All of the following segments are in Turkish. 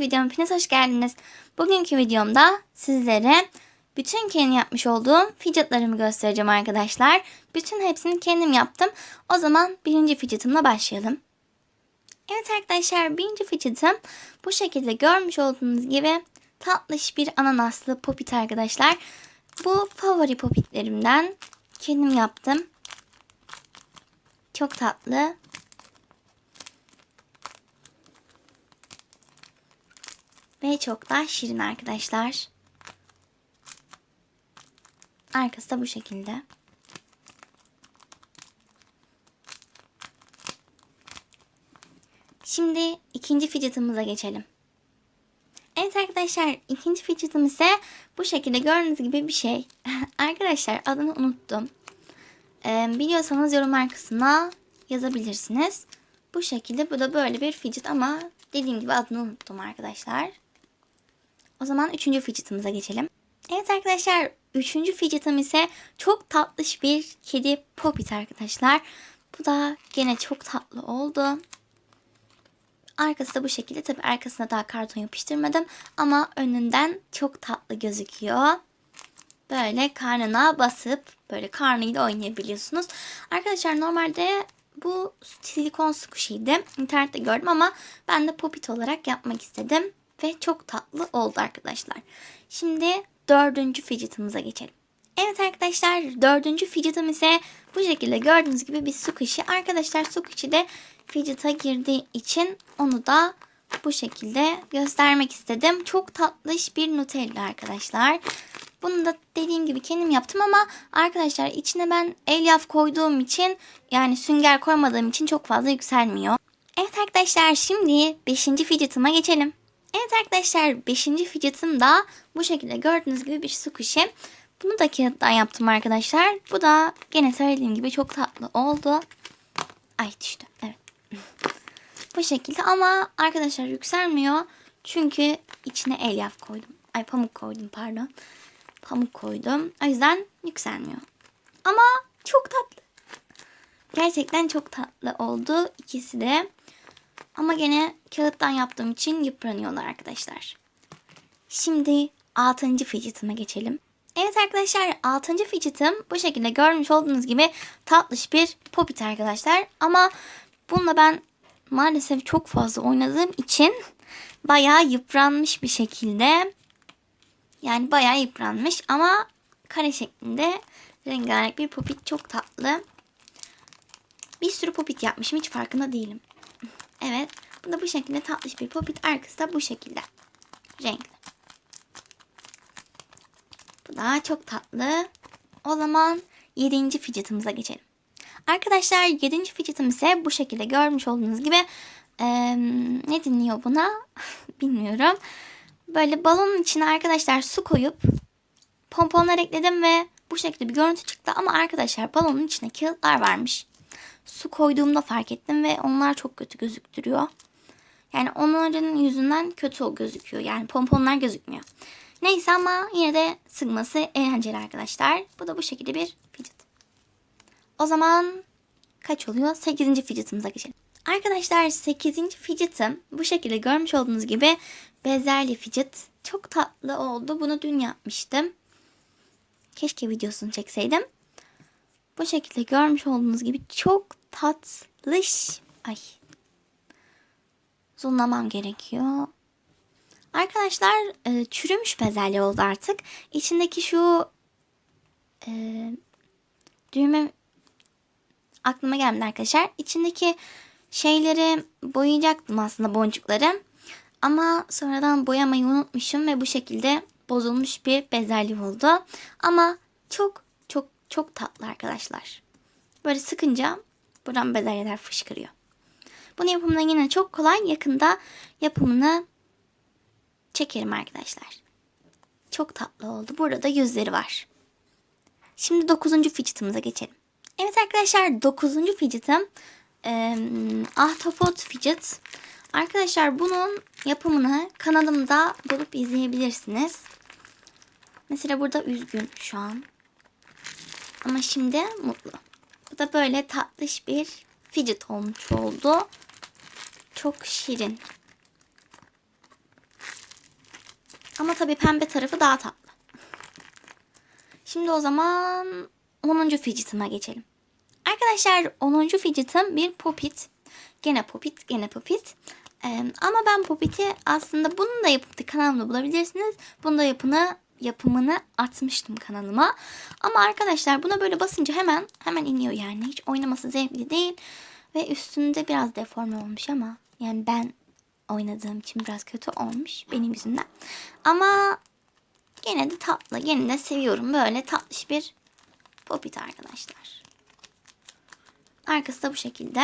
bugünkü videoma hepiniz hoş geldiniz. Bugünkü videomda sizlere bütün kendi yapmış olduğum fidgetlarımı göstereceğim arkadaşlar. Bütün hepsini kendim yaptım. O zaman birinci fidgetimle başlayalım. Evet arkadaşlar birinci fidgetim bu şekilde görmüş olduğunuz gibi tatlış bir ananaslı popit arkadaşlar. Bu favori popitlerimden kendim yaptım. Çok tatlı. Ve çok da şirin arkadaşlar. Arkası da bu şekilde. Şimdi ikinci fidget'ımıza geçelim. Evet arkadaşlar ikinci fidget'ım ise bu şekilde gördüğünüz gibi bir şey. arkadaşlar adını unuttum. Ee, biliyorsanız yorumlar kısmına yazabilirsiniz. Bu şekilde bu da böyle bir fidget ama dediğim gibi adını unuttum arkadaşlar. O zaman üçüncü fidget'ımıza geçelim. Evet arkadaşlar üçüncü fidget'ım ise çok tatlış bir kedi popit arkadaşlar. Bu da gene çok tatlı oldu. Arkası da bu şekilde. Tabi arkasına daha karton yapıştırmadım. Ama önünden çok tatlı gözüküyor. Böyle karnına basıp böyle karnıyla oynayabiliyorsunuz. Arkadaşlar normalde bu silikon squishy'ydi. İnternette gördüm ama ben de popit olarak yapmak istedim. Ve çok tatlı oldu arkadaşlar. Şimdi dördüncü fidget'ımıza geçelim. Evet arkadaşlar dördüncü fidget'ım ise bu şekilde gördüğünüz gibi bir su kuşu. Arkadaşlar su kuşu de fidget'a girdiği için onu da bu şekilde göstermek istedim. Çok tatlış bir Nutella arkadaşlar. Bunu da dediğim gibi kendim yaptım ama arkadaşlar içine ben elyaf koyduğum için yani sünger koymadığım için çok fazla yükselmiyor. Evet arkadaşlar şimdi 5. fidget'ıma geçelim. Evet arkadaşlar 5. fidget'ım da bu şekilde gördüğünüz gibi bir kuşu. Bunu da kağıttan yaptım arkadaşlar. Bu da gene söylediğim gibi çok tatlı oldu. Ay düştü. Evet. bu şekilde ama arkadaşlar yükselmiyor. Çünkü içine elyaf koydum. Ay pamuk koydum pardon. Pamuk koydum. O yüzden yükselmiyor. Ama çok tatlı. Gerçekten çok tatlı oldu ikisi de. Ama gene kağıttan yaptığım için yıpranıyorlar arkadaşlar. Şimdi 6. fidget'ıma geçelim. Evet arkadaşlar 6. fidget'ım bu şekilde görmüş olduğunuz gibi tatlış bir popit arkadaşlar. Ama bununla ben maalesef çok fazla oynadığım için bayağı yıpranmış bir şekilde. Yani bayağı yıpranmış ama kare şeklinde rengarenk bir popit çok tatlı. Bir sürü popit yapmışım hiç farkında değilim. Evet. Bu da bu şekilde tatlış bir popit. Arkası da bu şekilde. Renkli. Bu da çok tatlı. O zaman 7. fidget'ımıza geçelim. Arkadaşlar 7. fidget'ım ise bu şekilde görmüş olduğunuz gibi ee, ne dinliyor buna bilmiyorum. Böyle balonun içine arkadaşlar su koyup pomponlar ekledim ve bu şekilde bir görüntü çıktı. Ama arkadaşlar balonun içine kağıtlar varmış su koyduğumda fark ettim ve onlar çok kötü gözüktürüyor. Yani onların yüzünden kötü gözüküyor. Yani pomponlar gözükmüyor. Neyse ama yine de sıkması eğlenceli arkadaşlar. Bu da bu şekilde bir fidget. O zaman kaç oluyor? 8. fidget'ımıza geçelim. Arkadaşlar 8. fidget'ım bu şekilde görmüş olduğunuz gibi bezelye fidget. Çok tatlı oldu. Bunu dün yapmıştım. Keşke videosunu çekseydim. Bu şekilde görmüş olduğunuz gibi çok tatlış. Ay. Zoomlamam gerekiyor. Arkadaşlar e, çürümüş bezelye oldu artık. İçindeki şu e, düğme aklıma gelmedi arkadaşlar. İçindeki şeyleri boyayacaktım aslında boncukları. Ama sonradan boyamayı unutmuşum ve bu şekilde bozulmuş bir bezelye oldu. Ama çok çok çok tatlı arkadaşlar. Böyle sıkınca buradan bezelyeler fışkırıyor. Bunun yapımına yine çok kolay. Yakında yapımını çekerim arkadaşlar. Çok tatlı oldu. Burada da yüzleri var. Şimdi 9. fidget'ımıza geçelim. Evet arkadaşlar 9. fidget'ım e, Ahtapot fidget. Arkadaşlar bunun yapımını kanalımda bulup izleyebilirsiniz. Mesela burada üzgün şu an. Ama şimdi mutlu. Bu da böyle tatlış bir fidget olmuş oldu. Çok şirin. Ama tabii pembe tarafı daha tatlı. Şimdi o zaman 10. fidget'ıma geçelim. Arkadaşlar 10. fidget'ım bir popit. Gene popit, gene popit. Ee, ama ben popiti aslında bunun da yapıp kanalımda bulabilirsiniz. Bunun da yapını yapımını atmıştım kanalıma. Ama arkadaşlar buna böyle basınca hemen hemen iniyor yani. Hiç oynaması zevkli değil. Ve üstünde biraz deforme olmuş ama yani ben oynadığım için biraz kötü olmuş benim yüzümden. Ama gene de tatlı. Gene de seviyorum. Böyle tatlış bir popit arkadaşlar. Arkası da bu şekilde.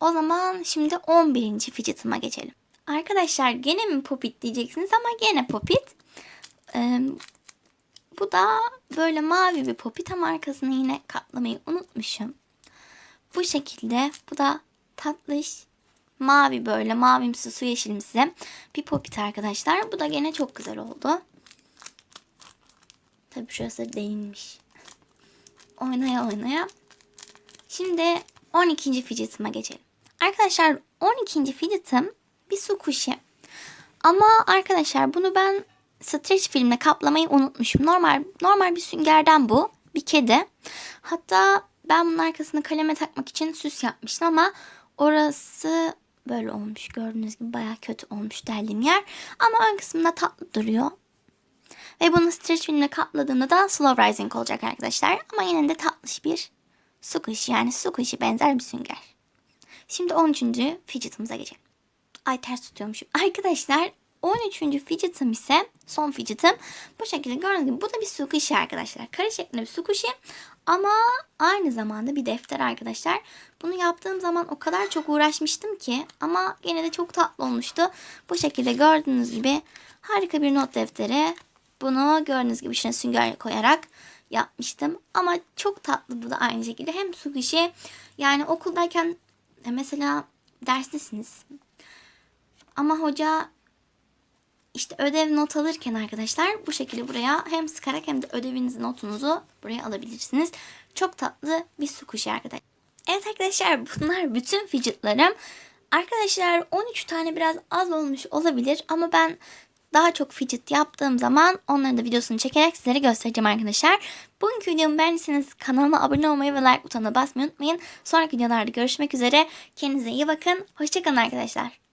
O zaman şimdi 11. fidget'ıma geçelim. Arkadaşlar gene mi popit diyeceksiniz ama gene popit. Bu da böyle mavi bir popit ama arkasını yine katlamayı unutmuşum. Bu şekilde bu da tatlış mavi böyle mavimsi su yeşilimsi bir popit arkadaşlar. Bu da gene çok güzel oldu. Tabii şurası değinmiş. Oynaya oynaya. Şimdi 12. fidget'ıma geçelim. Arkadaşlar 12. fidget'ım bir su kuşu. Ama arkadaşlar bunu ben streç filmle kaplamayı unutmuşum. Normal normal bir süngerden bu. Bir kedi. Hatta ben bunun arkasını kaleme takmak için süs yapmıştım ama orası böyle olmuş. Gördüğünüz gibi baya kötü olmuş deldiğim yer. Ama ön kısmında tatlı duruyor. Ve bunu streç filmle kapladığımda da slow rising olacak arkadaşlar. Ama yine de tatlış bir su kuşu yani su kuşu benzer bir sünger. Şimdi 13. fidget'ımıza geçelim. Ay ters tutuyormuşum. Arkadaşlar 13. fidget'ım ise son fidget'ım. Bu şekilde gördüğünüz gibi bu da bir su kuşu arkadaşlar. Kare şeklinde bir su kuşu ama aynı zamanda bir defter arkadaşlar. Bunu yaptığım zaman o kadar çok uğraşmıştım ki ama yine de çok tatlı olmuştu. Bu şekilde gördüğünüz gibi harika bir not defteri. Bunu gördüğünüz gibi içine sünger koyarak yapmıştım. Ama çok tatlı bu da aynı şekilde. Hem su kuşu yani okuldayken mesela derstesiniz. Ama hoca işte ödev not alırken arkadaşlar bu şekilde buraya hem sıkarak hem de ödevinizin notunuzu buraya alabilirsiniz. Çok tatlı bir su kuşu arkadaşlar. Evet arkadaşlar bunlar bütün fidgetlarım. Arkadaşlar 13 tane biraz az olmuş olabilir ama ben daha çok fidget yaptığım zaman onların da videosunu çekerek sizlere göstereceğim arkadaşlar. Bugünkü videomu beğendiyseniz kanalıma abone olmayı ve like butonuna basmayı unutmayın. Sonraki videolarda görüşmek üzere. Kendinize iyi bakın. Hoşçakalın arkadaşlar.